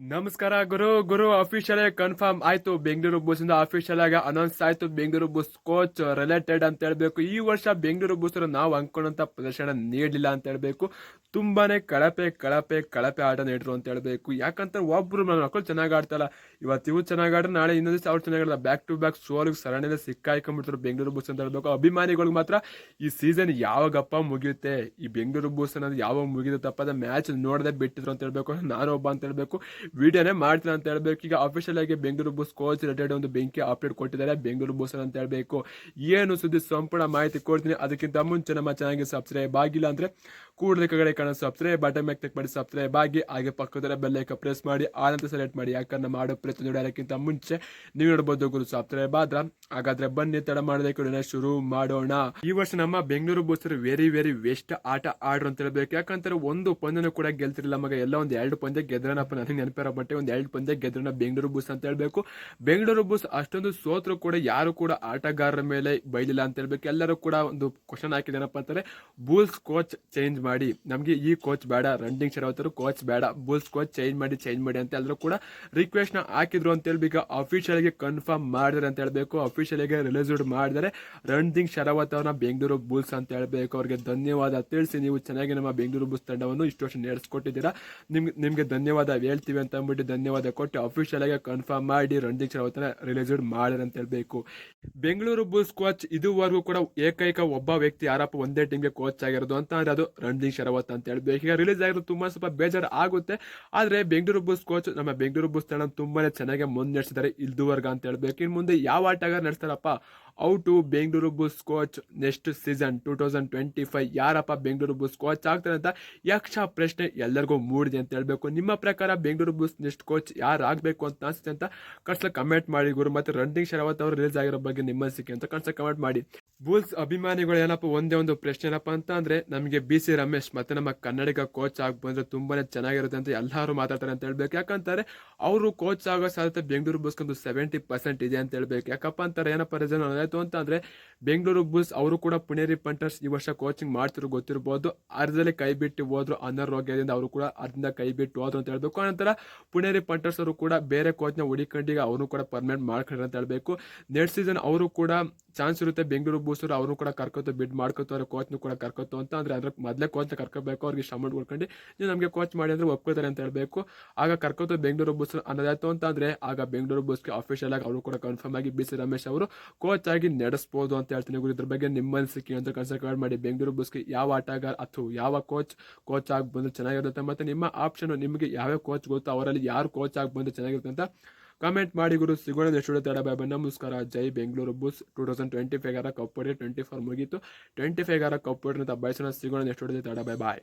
ನಮಸ್ಕಾರ ಗುರು ಗುರು official confirm ಆಯ್ತು. ಬೆಂಗಳೂರು ಬುಸ್ ಇಂದ ಅಫಿಷಿಯಲ್ ಆಗಿ ಅನೌನ್ಸ್ ಆಯ್ತು. ಬೆಂಗಳೂರು ಬುಸ್ ಕೋಚ್ ರಿಲೇಟೆಡ್ ಅಂತ ಹೇಳ್ಬೇಕು. ಈ ವರ್ಷ ಬೆಂಗಳೂರು ಬುಸ್ ನಾವು ಅನ್ಕೊಂಡಂತ ಪ್ರದರ್ಶನ ನೀಡಲಿಲ್ಲ ಅಂತ ಹೇಳ್ಬೇಕು. ತುಂಬಾನೇ ಕಳಪೆ ಕಳಪೆ ಕಳಪೆ ಆಟ ನೀಡ್ರು ಅಂತ ಹೇಳ್ಬೇಕು. ಯಾಕಂತ ಒಬ್ರು ಮಕ್ಕಳು ಚೆನ್ನಾಗಿ ಆಡ್ತಲ್ಲ ಇವತ್ತು ಇವು ಚೆನ್ನಾಗಿ ಆಡ್ರೆ, ನಾಳೆ ಇನ್ನೊಂದು ದಿವಸ ಅವ್ರು ಚೆನ್ನಾಗಿ ಆಡಲ್ಲ ಬ್ಯಾಕ್ ಟು ಬ್ಯಾಕ್ ಸೋಲಿಗೆ ಸರಣಿನ ಸಿಕ್ಕಾಯ್ಕೊಂಡ್ಬಿಟ್ರು ಬೆಂಗಳೂರು ಬುಸ್ ಅಂತ ಹೇಳ್ಬೇಕು. ಅಭಿಮಾನಿಗಳಿಗೆ ಮಾತ್ರ ಈ ಸೀಸನ್ ಯಾವಾಗಪ್ಪ ಮುಗಿಯುತ್ತೆ? ಈ ಬೆಂಗಳೂರು ಬುಸ್ ಅನ್ನೋದು ಯಾವಾಗ ಮುಗಿದಪ್ಪ ಅದ ಮ್ಯಾಚ್ ನೋಡದೆ ಬಿಟ್ಟಿದ್ರು ಅಂತ ಹೇಳ್ಬೇಕು. ನಾನು ಒಬ್ಬ ಅಂತ ಹೇಳ್ಬೇಕು. ವಿಡಿಯೋನೇ ಮಾಡ್ತೀನಿ ಅಂತ ಹೇಳ್ಬೇಕು. ಈಗ ಅಫಿಷಿಯಲ್ ಆಗಿ ಬೆಂಗಳೂರು ಬಸ್ ಕೋಚ್ ರಿಲೇಟೆಡ್ ಒಂದು ಬೆಂಕಿ ಅಪ್ಡೇಟ್ ಕೊಟ್ಟಿದ್ದಾರೆ. ಬೆಂಗಳೂರು ಬುಸ್ ಅಂತ ಹೇಳ್ಬೇಕು. ಏನು ಸುದ್ದಿ ಸಂಪೂರ್ಣ ಮಾಹಿತಿ ಕೊಡ್ತೀನಿ. ಅದಕ್ಕಿಂತ ಮುಂಚೆ ನಮ್ಮ ಚಾನಲ್ಗೆ ಸಬ್ಸ್ಕ್ರೈಬ್ ಆಗಿಲ್ಲ ಅಂದ್ರೆ ಕೂಡಲೇ ಕಡೆ ಕಾಣೋ ಸಬ್ಸ್ಕ್ರೈಬ್ ಬಟನ್ ಮೇಲೆ ಕ್ಲಿಕ್ ಮಾಡಿ ಸಬ್ಸ್ಕ್ರೈಬ್ ಆಗಿ ಹಾಗೆ ಪಕ್ಕದ ಬೆಲ್ಲೈಕ ಪ್ರೆಸ್ ಮಾಡಿ ಆನಂತರ ಸೆಲೆಕ್ಟ್ ಮಾಡಿ, ಯಾಕಂದ್ರೆ ಮಾಡೋ ಪ್ರತಿ ಅದಕ್ಕಿಂತ ಮುಂಚೆ ನೀವು ನೋಡಬಹುದು ಗುರು ಸಬ್ಸ್ಕ್ರೈಬ್ ಆದ್ರ ಹಾಗಾದ್ರೆ ಬನ್ನಿ, ತಡ ಮಾಡೋದಕ್ಕೆ ಶುರು ಮಾಡೋಣ. ಈ ವರ್ಷ ನಮ್ಮ ಬೆಂಗಳೂರು ಬೂಸರು ವೆರಿ ವೆರಿ ವೆಸ್ಟ್ ಆಟ ಆಡ್ರು ಅಂತ ಹೇಳ್ಬೇಕು. ಯಾಕಂದ್ರೆ ಒಂದು ಪಂದ್ಯನೂ ಕೂಡ ಗೆಲ್ತಿರಲಿಲ್ಲ. ಮಗ ಎಲ್ಲ ಒಂದು ಎರಡು ಪಂದ್ಯ ಗೆದ್ರನಪ್ಪ ನನಗೆ ನೆನಪಿರೋ ಬಟ್ಟೆ ಒಂದು ಎರಡು ಪಂದ್ಯ ಗೆದ್ರನ ಬೆಂಗಳೂರು ಬೂಸ್ ಅಂತ ಹೇಳ್ಬೇಕು. ಬೆಂಗಳೂರು ಬೂಸ್ ಅಷ್ಟೊಂದು ಸೋತ್ರು ಕೂಡ ಯಾರು ಕೂಡ ಆಟಗಾರರ ಮೇಲೆ ಬೈದಿಲ್ಲ ಅಂತ ಹೇಳ್ಬೇಕು. ಎಲ್ಲರೂ ಕೂಡ ಒಂದು ಕ್ವಶನ್ ಹಾಕಿದೇನಪ್ಪ ಅಂತಾರೆ ಬೂಲ್ಸ್ ಕೋಚ್ ಚೇಂಜ್ ಮಾಡಿ, ನಮಗೆ ಈ ಕೋಚ್ ಬೇಡ ರನ್ನಿಂಗ್ ಶರಾವತರು ಕೋಚ್ ಬೇಡ ಬುಲ್ಸ್ ಕೋಚ್ ಚೇಂಜ್ ಮಾಡಿ ಚೇಂಜ್ ಮಾಡಿ ಅಂತ ಎಲ್ಲರೂ ಕೂಡ ರಿಕ್ವೆಸ್ಟ್ನ ಹಾಕಿದ್ರು ಅಂತ ಈಗ ಅಫಿಷಿಯಲ್ಗೆ ಕನ್ಫರ್ಮ್ ಮಾಡಿದ್ರೆ ಅಂತ ಹೇಳಬೇಕು. ಅಫಿಷಿಯಲ್ಗೆ ರಿಲೀಸ್ ಮಾಡಿದರೆ. ರಣದಿಂಗ್ ಶರಾವತ್ ಅವ್ರನ್ನ ಬೆಂಗಳೂರು ಬುಲ್ಸ್ ಅಂತ ಹೇಳಬೇಕು. ಅವ್ರಿಗೆ ಧನ್ಯವಾದ. ತಿಳಿಸಿ ನೀವು ಚೆನ್ನಾಗಿ ನಮ್ಮ ಬೆಂಗಳೂರು ಬುಲ್ಸ್ ತಂಡವನ್ನು ಇಷ್ಟು ವರ್ಷ ನಡೆಸ್ಕೊಟ್ಟಿದ್ದೀರಾ. ನಿಮ್ಗೆ, ನಿಮಗೆ ಧನ್ಯವಾದ. ಹೇಳ್ತೀವಿ ಅಂತ ಅಂದ್ಬಿಟ್ಟು ಧನ್ಯವಾದ ಕೊಟ್ಟು ಅಫಿಷಿಯಲ್ ಆಗಿ ಕನ್ಫರ್ಮ್ ಮಾಡಿ ರಣದಿಂಗ್ ಶರಾವತ್ನ ರಿಲೀಸ್ ಮಾಡಿದ್ರೆ ಅಂತ ಹೇಳಬೇಕು. ಬೆಂಗಳೂರು ಬುಲ್ಸ್ ಕೋಚ್ ಇದುವರೆಗೂ ಕೂಡ ಏಕೈಕ ಒಬ್ಬ ವ್ಯಕ್ತಿ ಯಾರಪ್ಪ? ಒಂದೇ ಟೀಮ್ಗೆ ಕೋಚ್ ಆಗಿರೋದು ಅಂತ ಅಂದ್ರೆ ಅದು ರಣದೀಪ್ ಶರವತ್ ಅಂತ ಹೇಳ್ಬೇಕು ಈಗ ರಿಲೀಸ್ ಆಗಿರೋದು ತುಂಬಾ ಸ್ವಲ್ಪ ಬೇಜಾರು ಆಗುತ್ತೆ ಆದ್ರೆ ಬೆಂಗಳೂರು ಬಸ್ ಕೋಚ್ ನಮ್ಮ ಬೆಂಗಳೂರು ಬುಲ್ಸ್ ತಂಡ ತುಂಬಾನೇ ಚೆನ್ನಾಗಿ ಮುನ್ನಡೆಸಿದ್ದಾರೆ. ಇದುವರೆಗ ಅಂತ ಹೇಳ್ಬೇಕು. ಇನ್ನು ಮುಂದೆ ಯಾವ ಆಟಗಾರ ನಡೆಸ್ತಾರಪ್ಪ? Out Bengaluru Bulls coach next season two thousand twenty five ಯಾರಪ್ಪ ಬೆಂಗಳೂರು ಬುಲ್ಸ್ ಕೋಚ್ ಆಗ್ತಾರೆ ಅಂತ ಯಕ್ಷ ಪ್ರಶ್ನೆ ಎಲ್ಲರಿಗೂ ಮೂಡಿದೆ ಅಂತ ಹೇಳಬೇಕು. ನಿಮ್ಮ ಪ್ರಕಾರ ಬೆಂಗಳೂರು ಬುಲ್ಸ್ ನೆಕ್ಸ್ಟ್ ಕೋಚ್ ಯಾರು ಆಗಬೇಕು ಅಂತ ಅನಿಸುತ್ತೆ ಅಂತ ಕನ್ಸ ಕಮೆಂಟ್ ಮಾಡಿ ಗುರು. ಮತ್ತು ರಣದೀಪ್ ಶರಾವತ್ ಅವರು ರಿಲೀಸ್ ಆಗಿರೋ ಬಗ್ಗೆ ನಿಮ್ಮ ಅನಿಸಿಕೆ ಅಂತ ಕನ್ಸ ಕಮೆಂಟ್ ಮಾಡಿ. ಬುಲ್ಸ್ ಅಭಿಮಾನಿಗಳು ಏನಪ್ಪ ಒಂದೇ ಒಂದು ಪ್ರಶ್ನೆ ಏನಪ್ಪ ಅಂತ ಅಂದರೆ ನಮಗೆ ಬಿ ಸಿ ರಮೇಶ್ ಮತ್ತು ನಮ್ಮ ಕನ್ನಡಿಗ ಕೋಚ್ ಆಗಿ ಬಂದರೆ ತುಂಬಾ ಚೆನ್ನಾಗಿರುತ್ತೆ ಅಂತ ಎಲ್ಲರೂ ಮಾತಾಡ್ತಾರೆ ಅಂತ ಹೇಳ್ಬೇಕು. ಯಾಕಂತಾರೆ ಅವರು ಕೋಚ್ ಆಗೋ ಸಾಧ್ಯತೆ ಬೆಂಗಳೂರು ಬುಲ್ಸ್ ಒಂದು ಸೆವೆಂಟಿ ಪರ್ಸೆಂಟ್ ಇದೆ ಅಂತ ಹೇಳ್ಬೇಕು. ಯಾಕಪ್ಪ ಅಂತಾರೆ ಏನಪ್ಪ ರೀಸನ್ ಆಯ್ತು ಅಂತ ಅಂದ್ರೆ ಬೆಂಗಳೂರು ಬುಲ್ಸ್ ಅವರು ಕೂಡ ಪುಣೇರಿ ಪಂಟರ್ಸ್ ಈ ವರ್ಷ ಕೋಚಿಂಗ್ ಮಾಡ್ತಿರೋ ಗೊತ್ತಿರ್ಬೋದು. ಅರ್ಧದಲ್ಲಿ ಕೈ ಬಿಟ್ಟು ಹೋದ್ರು ಅನಾರೋಗ್ಯದಿಂದ ಅವರು ಕೂಡ ಅರ್ಧದಿಂದ ಕೈ ಬಿಟ್ಟು ಹೋದ್ರು ಅಂತ ಹೇಳಬೇಕು. ಆನಂತರ ಪುಣೇರಿ ಪಂಟರ್ಸ್ ಅವರು ಕೂಡ ಬೇರೆ ಕೋಚ್ನ ಹುಡಿಕೊಂಡಿಗೆ ಅವರು ಕೂಡ ಪರ್ಮನೆಂಟ್ ಮಾಡ್ಕೊಂಡ್ರೆ ಅಂತ ಹೇಳಬೇಕು. ನೆಕ್ಸ್ಟ್ ಸೀಸನ್ ಅವರು ಕೂಡ ಚಾನ್ಸ್ ಇರುತ್ತೆ ಬೆಂಗಳೂರು ಬೂಸರು ಅವರು ಕೂಡ ಕರ್ಕೋತು ಬಿಡ್ ಮಾಡ್ಕೋತಾರೆ ಕೋಚ್ನು ಕೂಡ ಕರ್ಕೋತು ಅಂತ ಅಂದ್ರೆ ಅದ್ರ ಮೊದಲೇ ಕೋಚ್ ಕರ್ಕೋಬೇಕು, ಅವ್ರಿಗೆ ಅಮೌಂಟ್ ಕೊಡ್ಕೊಂಡು ನೀವು ನಮಗೆ ಕೋಚ್ ಮಾಡಿ ಅಂದ್ರೆ ಒಪ್ಕೋತಾರೆ ಅಂತ ಹೇಳಬೇಕು. ಆಗ ಕರ್ಕೋತು ಬೆಂಗಳೂರು ಬೂಸ್ ಅನ್ನೋದಾಯ್ತು ಅಂತ ಅಂದ್ರೆ ಆಗ ಬೆಂಗಳೂರು ಬೂಸ್ಗೆ ಅಫಿಷಿಯಲ್ ಆಗಿ ಅವರು ಕೂಡ ಕನ್ಫರ್ಮ್ ಆಗಿ ಬಿ ಸಿ ರಮೇಶ್ ಅವರು ಕೋಚ್ ಆಗಿ ನಡೆಸ್ಬೋದು ಅಂತ ಹೇಳ್ತೀನಿ ಗುರು. ಇದ್ರ ಬಗ್ಗೆ ನಿಮ್ಮ ಅನಿಸಿಕೆ ಅಂತ ಕನ್ಸಲ್ಟ್ ಮಾಡಿ. ಬೆಂಗಳೂರು ಬೂಸ್ಗೆ ಯಾವ ಆಟಗಾರ ಅಥವಾ ಯಾವ ಕೋಚ್ ಕೋಚ್ ಆಗಿ ಬಂದು ಚೆನ್ನಾಗಿರುತ್ತೆ ಮತ್ತೆ ನಿಮ್ಮ ಆಪ್ಷನ್ ನಿಮಗೆ ಯಾವ್ಯಾವ ಕೋಚ್ ಗೊತ್ತೋ ಅವರಲ್ಲಿ ಯಾರು ಕೋಚ್ ಆಗಿ ಬಂದು ಚೆನ್ನಾಗಿರುತ್ತೆ ಅಂತ ಕಮೆಂಟ್ ಮಾಡಿ ಗುರು. ಸಿಗೋಣ ಎಷ್ಟು ತಡ ಬಾಯ್ ನಮಸ್ಕಾರ. ಜೈ Bengaluru Bulls. Two thousand twenty five ಆರ ಕಪ್ ಟ್ವೆಂಟಿ ಫೋರ್ ಮುಗೀತು. ಟ್ವೆಂಟಿ ಫೈವ್ ಆರ ಕಪ್ ಅಂತ ಬಯಸೋಣ. ಸಿಗೋಣ ಎಷ್ಟು ತಡ ಬಾಯ್ ಬಾಯ್